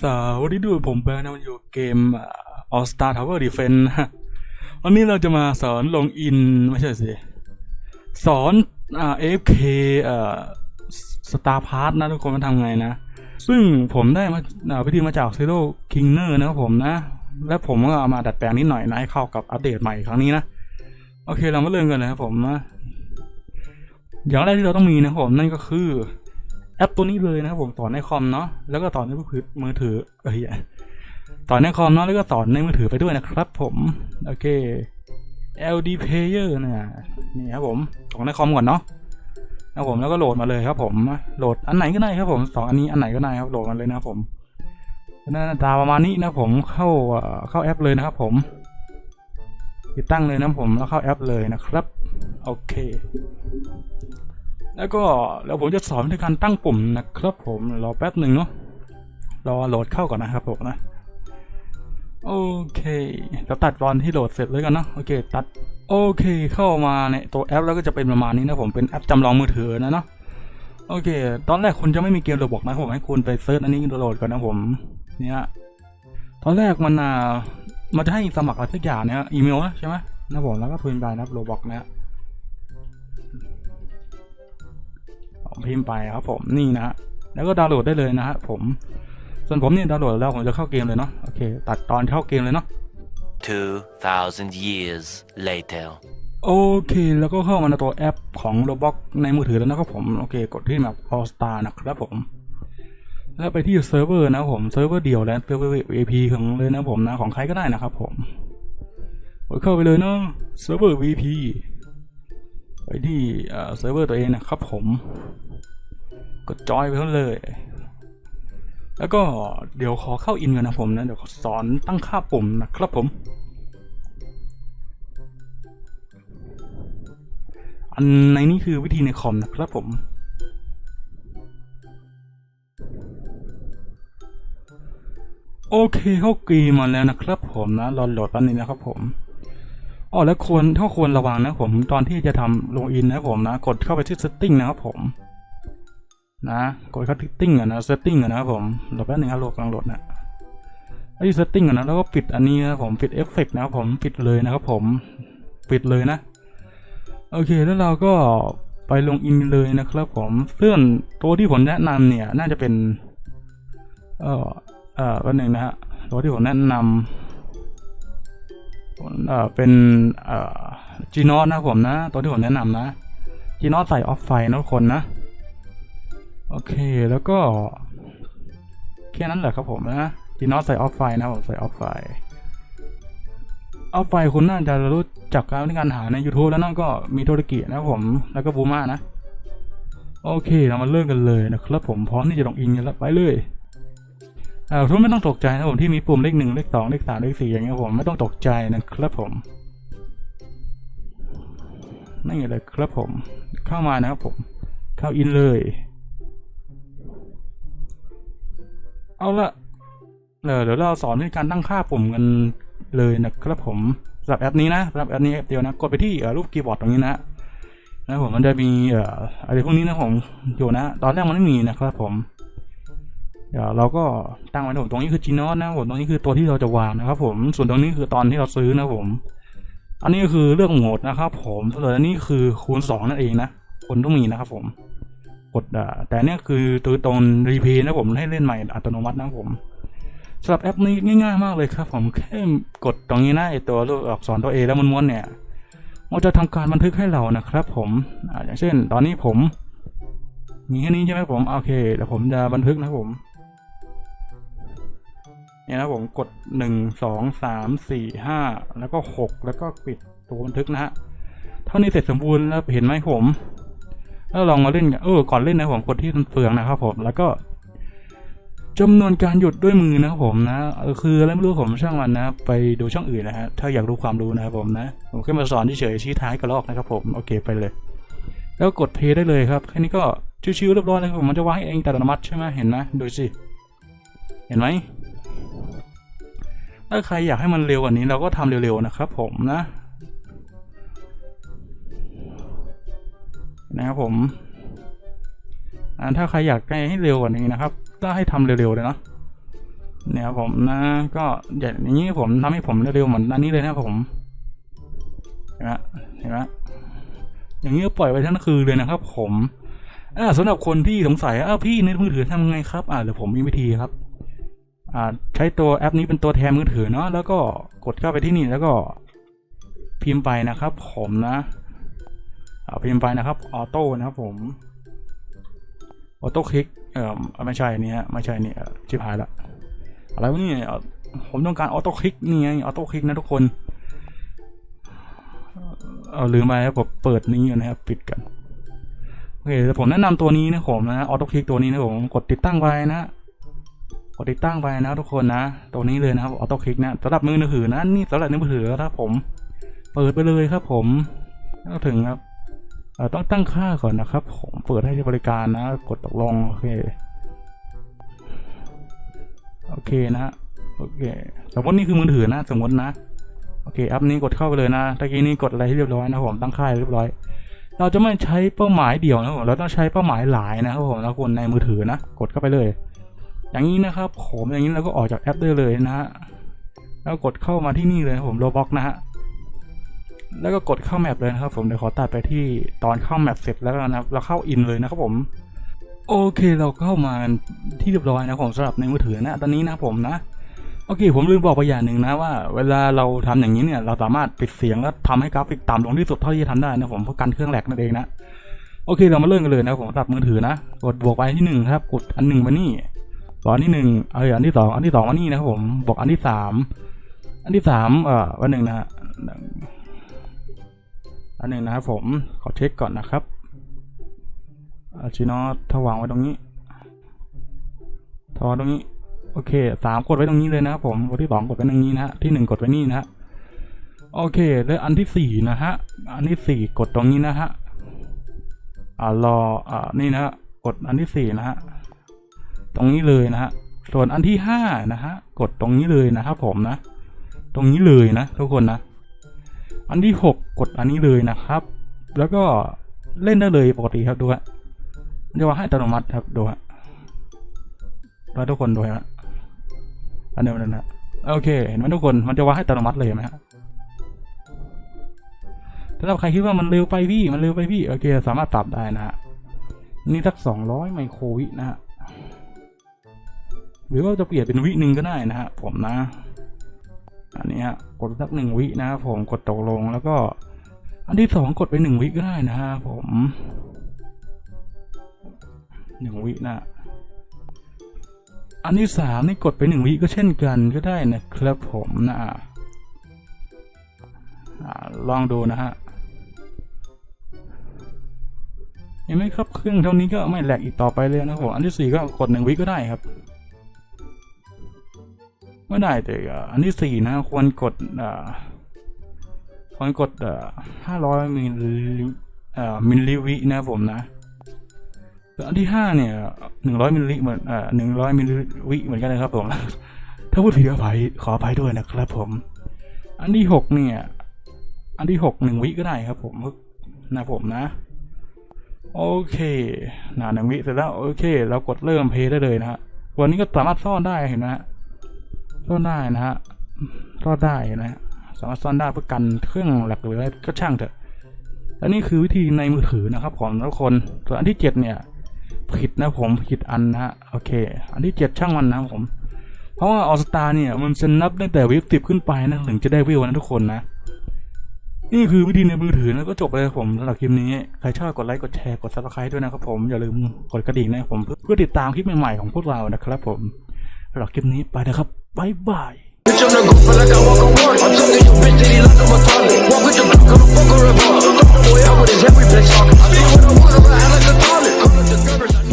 สวัสดีด้วยผมแบงนะมันอยู่เกม All Star Tower Defense นะวันนี้เราจะมาสอนลงอิน ไม่ใช่สิ สอนอ่า AFK เอ่อ Star Pass นะทุกคนมันทำไงนะ ซึ่งผมได้มาอ่าวิธีมาจาก Zero Kinger นะครับผมนะ และผมก็เอามาดัดแปลงนิดหน่อยนะ ให้เข้ากับอัปเดตใหม่ครั้งนี้นะ โอเคเรามาเริ่มกันเลยครับผมนะอย่างแรกที่เราต้องมีนะครับผมนั่นก็คือ แอปตัวนี้เลยนะครับผมสอนในคอมเนาะแล้วก็สอนในมือถือเอ้ยสอนในคอมเนาะแล้วก็สอนในมือถือไปด้วยนะครับผมโอเค LD Player เนี่ยนี่ครับผมของในคอมก่อนเนาะนะครับผมแล้วก็โหลดมาเลยครับ ผมโหลดอันไหนก็ได้ครับผมสองอันนี้อันไหนก็ได้ครับโหลดมาเลยนะครับผมหน้าตาประมาณนี้นะผมเข้าเอ่อเข้าแอปเลยนะครับ ผมติดตั้งเลยนะผมแล้วเข้าแอปเลยนะครับโอเค แล้วก็แล้วผมจะสอนในการตั้งปุ่มนะครับผมรอแป๊บหนึ่งเนาะรอโหลดเข้าก่อนนะครับผมนะโอเคเราตัดตอนที่โหลดเสร็จเลยกันเนาะโอเค ตัดโอเคเข้ามาในตัวแอปแล้วก็จะเป็นประมาณนี้นะผมเป็นแอปจำลองมือถือนะเนาะโอเค ตอนแรกคุณจะไม่มีเกมระบบนะผมให้คุณไปเซิร์ชอันนี้โหลดก่อนนะผมเนี่ยตอนแรกมันอ่ามันจะให้สมัครอะไรสักอย่างเนี่ยอีเมลนะใช่ไหมนะผมแล้วก็พิมพ์ไปนะโรบอกนะ พิมพ์ไปครับผมนี่นะฮะแล้วก็ดาวน์โหลดได้เลยนะฮะผมส่วนผมเนี่ยดาวน์โหลดแล้วผมจะเข้าเกมเลยเนาะโอเค ตัดตอนเข้าเกมเลยเนาะ2,000 years later. โอเค แล้วก็เข้ามาในตัวแอปของ Roblox ในมือถือแล้วนะครับผม โอเค กดที่แบบ All Star นะครับผม แล้วไปที่เซิร์ฟเวอร์นะครับผมเซิร์ฟเวอร์เดียวและเซิร์ฟเวอร์ VIP ของเลยนะผมนะ ของใครก็ได้นะครับผมกดเข้าไปเลยเนาะเซิร์ฟเวอร์ VIP ไปที่เซิร์ฟเวอร์ตัวเองนะครับผม กดจอยไปเขาเลย แล้วก็เดี๋ยวขอเข้าอินกันนะผมนะ เดี๋ยวขอสอนตั้งค่าปุ่มนะครับผม อันในนี้คือวิธีในคอมนะครับผมโอเคเข้าเกมมาแล้วนะครับผมนะรอโหลดแป๊บนึงนะครับผม อ๋อแล้วควรถ้าควรระวังนะผมตอนที่จะทำลงอินนะผมนะ กดเข้าไปที่ setting นะครับผม นะกดเข้าที่ setting อะนะ setting อะนะครับผมรอแป๊บนึงครับโหลดกำลังโหลดนะไปที่ setting อะนะแล้วก็ปิดอันนี้นะผมปิดเอฟเฟกต์นะครับผมปิดเลยนะครับผมปิดเลยนะ โอเคแล้วเราก็ไปลงอินเลยนะครับผมเพื่อนตัวที่ผมแนะนำเนี่ย น่าจะเป็น เอ่อเออวันหนึ่งนะฮะตัวที่ผมแนะนำ เอ่อเป็นเอ่อจีนอสนะผมนะ ตัวที่ผมแนะนำนะจีนอสใส่ออฟไฟนะทุกคนนะ โอเคแล้วก็ แค่นั้นแหละครับผมนะจีนอสใส่ออฟไฟนะผมใส่ออฟไฟเอาไฟคุณน่าจะรู้จักการในการหาใน YouTube แล้วนั่นก็มีโทรกินะผมแล้วก็บูมานะ โอเคเรามาเริ่มกันเลยนะครับผมพร้อมที่จะลงอินกันแล้วไปเลย ทุกไม่ต้องตกใจนะผมที่มีปุ่มเลขหนึ่งเลขสองเลขสามเลขสี่อย่างเงี้ยผมไม่ต้องตกใจนะครับผมนั่นไงเลยครับผม เข้ามานะครับผม เข้าอินเลย เอาละเดี๋ยวเราสอนในการตั้งค่าปุ่มกันเลยนะครับผมสำหรับแอปนี้นะสำหรับแอปนี้แอปเดียวนะ กดไปที่รูปคีย์บอร์ดตรงนี้นะนะผมมันจะมีเอ่ออะไรพวกนี้นะผมอยู่นะ ตอนแรกมันไม่มีนะครับผม เดี๋ยวเราก็ตั้งไว้ผมตรงนี้คือ g n o t นะผมตรงนี้คือตัวที่เราจะวางนะครับ ผมส่วนตรงนี้คือตอนที่เราซื้อนะผม อันนี้ก็คือเรื่องโหมดนะครับ ผมส่วนอันนี้คือคูณสองนั่นเองนะคนต้องมีนะครับ ผมกดแต่เนี่ยคือตัวตรงรีเพย์นะผมให้เล่นใหม่อัตโนมัตินะผมสำหรับแอปนี้ง่ายๆมากเลยครับ ผมแค่กดตรงนี้นะไอตัวรูปอักษรตัว A แล้วม้วนๆเนี่ยมันจะทำการบันทึกให้เรานะครับ ผมอ่าอย่างเช่น ตอนนี้ผมมีแค่นี้ใช่ไหมผมโอเคเดี๋ยวผมจะบันทึกนะผม เนี่ยนะผมกดหนึ่งสองสามสี่ห้าแล้วก็หกแล้วก็ปิดตัวบันทึกนะฮะ เท่านี้เสร็จสมบูรณ์แล้วเห็นไหมผม แล้วลองมาเล่นกันเออก่อนเล่นนะผมกดที่เฟืองนะครับผมแล้วก็จำนวนการหยุดด้วยมือนะครับผมนะคืออะไรไม่รู้ผมช่างมันนะ ไปดูช่องอื่นนะฮะถ้าอยากรู้ความรู้นะครับผมนะผมแค่มาสอนเฉยๆชี้ท้ายกระลอกนะครับผมโอเคไปเลย แล้วกดเพย์ได้เลยครับแค่นี้ก็ชิวๆเรียบร้อยเลยผมมันจะวางให้เองแต่อัตโนมัติใช่ไหมเห็นไหมดูสิเห็นไหม ถ้าใครอยากให้มันเร็วกว่านี้เราก็ทำเร็วๆนะครับผมนะ นะครับผมถ้าใครอยากให้เร็วกว่านี้นะครับ ก็ให้ทำเร็วๆเลยเนาะเนี่ยครับผมนะก็อย่างนี้ผมทำให้ผมเร็วๆเหมือนอันนี้เลยนะครับผมเห็นไหมเห็นไหมอย่างนี้ปล่อยไปทั้งคืนเลยนะครับ ผมอ่าสำหรับคนที่สงสัยอ้าพี่ในมือถือทำไงครับ อ่าเดี๋ยวผมมีวิธีครับ ใช้ตัวแอปนี้เป็นตัวแทนมือถือเนาะแล้วก็กดเข้าไปที่นี่แล้วก็พิมพ์ไปนะครับ ผมนะพิมพ์ไปนะครับออโต้นะครับผมออโต้คลิกเอ่อไม่ใช่นี่ฮะไม่ใช่นี่ชิบหายละอะไรวะนี่ผมต้องการออโต้คลิกนี่ไงออโต้คลิกนะทุกคนเอาลืมไปครับผมเปิดนี้ก่อนนะครับปิดกันโอเคแต่ผมแนะนำตัวนี้นะผมนะออโต้คลิกตัวนี้นะผมกดติดตั้งไปนะ กดติดตั้งไปนะทุกคนนะตัวนี้เลยนะครับออโต้คลิกนะสำหรับมือถือนะนี่สำหรับมือถือครับผมเปิดไปเลยครับผมแล้วถึงครับต้องตั้งค่าก่อนนะครับ ผมเปิดให้บริการนะ กดตกลงโอเคโอเคนะฮะโอเคสมมตินี่คือมือถือนะ สมมตินะโอเคแอปนี้กดเข้าไปเลยนะตะกี้นี้กดอะไรให้เรียบร้อยนะผมตั้งค่าเรียบร้อย เราจะไม่ใช้เป้าหมายเดียวนะผมเราต้องใช้เป้าหมายหลายนะครับผมแล้วคนในมือถือนะ กดเข้าไปเลย อย่างนี้นะครับผมอย่างนี้เราก็ออกจากแอปได้เลยนะฮะแล้วกดเข้ามาที่นี่เลยนะผมโรบ็อกนะฮะแล้วก็กดเข้าแมปเลยนะครับผมเดี๋ยวขอตัดไปที่ตอนเข้าแมปเสร็จแล้วนะครับเราเข้าอินเลยนะครับผมโอเคเราเข้ามาที่เรียบร้อยนะครับผมสำหรับในมือถือนะตอนนี้นะผมนะโอเค ผมลืมบอกไปอย่างหนึ่งนะว่า เวลาเราทำอย่างนี้เนี่ยเราสามารถปิดเสียงแล้วทำให้กราฟิกต่ำลงที่สุดเท่าที่จะทำได้นะผมเพื่อกันเครื่องแหลกนั่นเองนะโอเคเรามาเริ่มกันเลยนะผมสำหรับมือถือนะกดบวกไปที่หนึ่งครับ กดอันหนึ่งมานี่ บวกอันที่หนึ่งเอออันที่สองอันที่สองมานี่นะครับผมบวกอันที่สามอันที่สามเอ่อวันหนึ่งนะฮะอันหนึ่งนะครับผมขอเช็คก่อนนะครับอาชิโนอตถ้าวางไว้ตรงนี้ถ้าวางตรงนี้ โอเคสามกดไว้ตรงนี้เลยนะครับผมกดที่สองกดไว้ตรงนี้นะฮะที่หนึ่งกดไว้นี่นะฮะโอเคแล้วอันที่สี่นะฮะอันที่สี่กดตรงนี้นะฮะอ่ารออ่านี่นะฮะกดอันที่สี่นะฮะ ตรงนี้เลยนะฮะส่วนอันที่ห้านะฮะกดตรงนี้เลยนะครับผมนะ ตรงนี้เลยนะ ทุกคนนะ อันที่หกกดอันนี้เลยนะครับ แล้วก็เล่นได้เลยปกติครับดูฮะมันจะว่าให้อัตโนมัติครับดูฮะแล้วทุกคนดูฮะอันเดียวกันนะโอเคเห็นไหมทุกคนมันจะว่าให้อัตโนมัติเลยไหมฮะถ้าใครคิดว่ามันเร็วไปพี่มันเร็วไปพี่โอเค สามารถปรับได้นะฮะนี่สักสองร้อยไมโครวินะฮะ หรือว่าจะเปลี่ยนเป็นวิหนึ่งก็ได้นะฮะผมนะ อันนี้ฮะกดสักหนึ่งวินะครับผมกดตกลงแล้วก็ อันที่สองกดไปหนึ่งวิก็ได้นะฮะผมหนึ่งวินะอันที่สามนี่กดไปหนึ่งวิก็เช่นกันก็ได้นะครับผมนะลองดูนะฮะเห็นไหมครับเครื่องเท่านี้ก็ไม่แหลกอีกต่อไปเลยนะครับผมอันที่สี่ก็กดหนึ่งวิก็ได้ครับ ไม่ได้แต่อันที่สี่นะควรกดควรกดห้าร้อยมิลลิมิลลิวินะผมนะส่อันที่ห้าเนี่ยหนึ่งร้อยมิลลิเหมือนหนึ่งร้อยมิลลิวิเหมือนกันนะครับผม ถ้าพูดผิดก็อภัยขออภัยด้วยนะครับผม อันที่หกเนี่ย อันที่หกหนึ่งวิก็ได้ครับผมนะผมนะ โอเคนะหนึ่งวิเสร็จแล้วโอเค เรากดเริ่มเพย์ได้เลยนะฮะวันนี้ก็สามารถซ่อนได้เห็นไหมฮะ ซ่อนได้นะฮะซ่อนได้นะฮะสามารถซ่อนได้เพื่อกันเครื่องแหลกหรืออะไรก็ช่างเถอะและนี่คือวิธีในมือถือนะครับผมทุกคนส่วนอันที่เจ็ดเนี่ยผิดนะผมผิดอันนะฮะโอเค อันที่เจ็ดช่างมันนะผม เพราะว่าออสตาเนี่ยมันจะนับตั้งแต่วิวสิบขึ้นไปนะถึงจะได้วิวนะทุกคนนะนี่คือวิธีในมือถือนะก็จบเลยผมสำหรับคลิปนี้ ใครชอบกดไลค์กดแชร์กดซับสไครต์ด้วยนะครับผม อย่าลืมกดกระดิ่งนะครับผมเพื่อเพื่อติดตามคลิปใหม่ๆของพวกเรานะครับผมสำหรับคลิปนี้ไปนะครับ Bye-bye. Bitch, on the goof, like I walk on water. I'm talking your bitch, did he like I'm a? Walk with block, I'm a fucker, a. Boy, I with his every talking. I be what I want, I like a. Call the